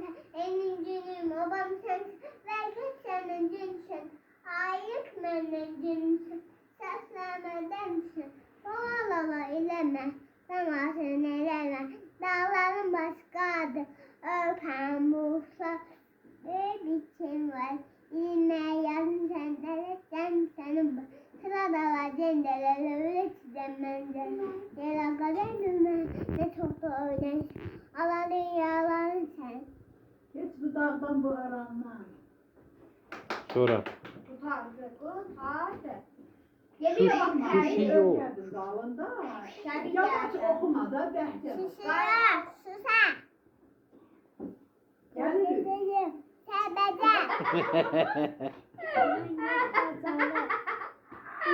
sen benim günüm, babam sen belki senin cinsin. Ayık benim cinsin, seslemedemsin. Bağlala ileme, sana seni eleme. Dağların başka adı, öpen bulsa. Ne biçim var, ilmeğe sen dereceğim senin. Sıra dağlar cendeler, öyle çizem ben de. Yara kadar dümen, çok da öğrenç. Alalım yağların sen. Geç bu dağdan bu arandan. Sonra. Tutardı, tutardı. Geliyor bak, Geliyor Sushi Şey yok. Geldin dağında. Geldi, Yavaş okuma da. Tebede.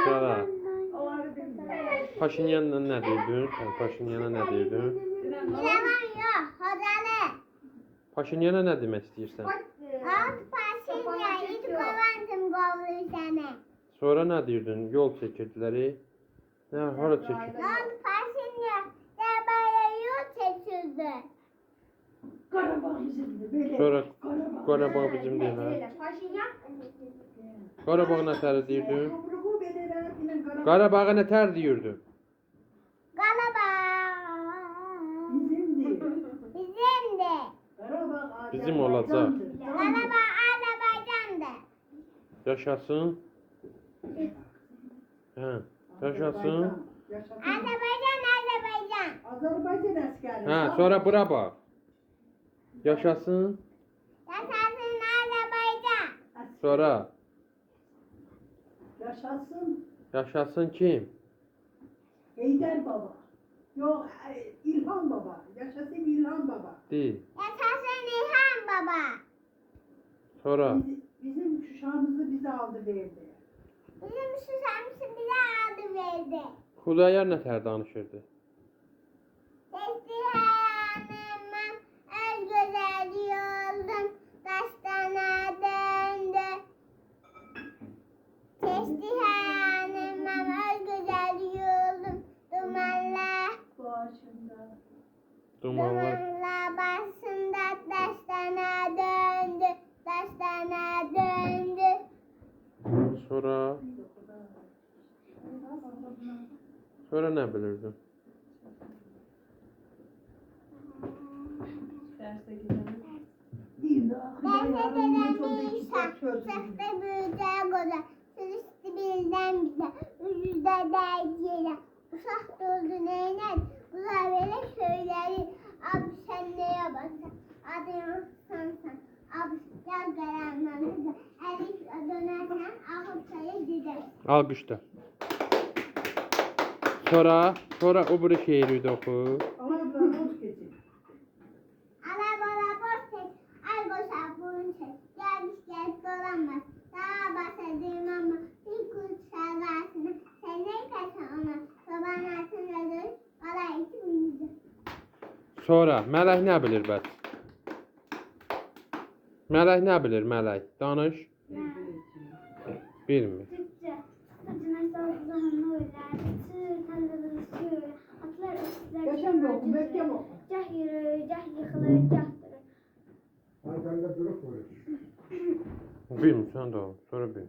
Sonra. Onları bilmiyorum. Paşinyanla ne diyordu? Sen Paşinyana ne yok, hocalı. Paşinyana ne demek istiyorsan? Alt paşinya, ilk kovantım govlu sene. Sonra ne diyordun? Yol çekirdileri. Ne hara çekir? Alt paşinya, debaya yol çekildi. Karabağ bizimdi. Böyle. Sonra. Qarabağ bizim değil ha. Qarabağ ne tər diyordu? Yumruğu belirler, yine Karabağ. Qarabağa ne tər Bizim olacak. Galaba Azerbaycan'da. Yaşasın. Hə. Yaşasın. Azerbaycan, Azerbaycan. Azerbaycan askeri. Hə, sonra bura bax. Yaşasın. Yaşasın Azerbaycan. Sonra Yaşasın yaşasın kim? Heyder Baba. Yok İlhan Baba. Yaşasın İlhan Baba. Deyil. Yaşasın İlhan Baba. Sonra Biz- bizim kuşağımızı bize aldı verdi. Bizim Susamsı bize adı verdi. Xudayar nə tər danışırdı? Dumanlar. dumanla başında taştana döndü. Taştana döndü. Sonra sonra nə bilirdin? Değil de Ben akıda de yarın dedem çok bir insan. Sahte büyüyeceğe kadar. Sürüstü birden bize. Yüzde dergiyle. Uşak doldu neyler. Buna böyle söyleri. Ne kaçın ona. Sobanın altında dur. Bala iki minci. Sonra Mələk nə bilir bəs? Mələk nə bilir Mələk? Danış. Bilmir. Yaşam yok, Mekke mi? Cah yürür, cah yıkılır, cah durur. Bilmirsən də. Sonra bil.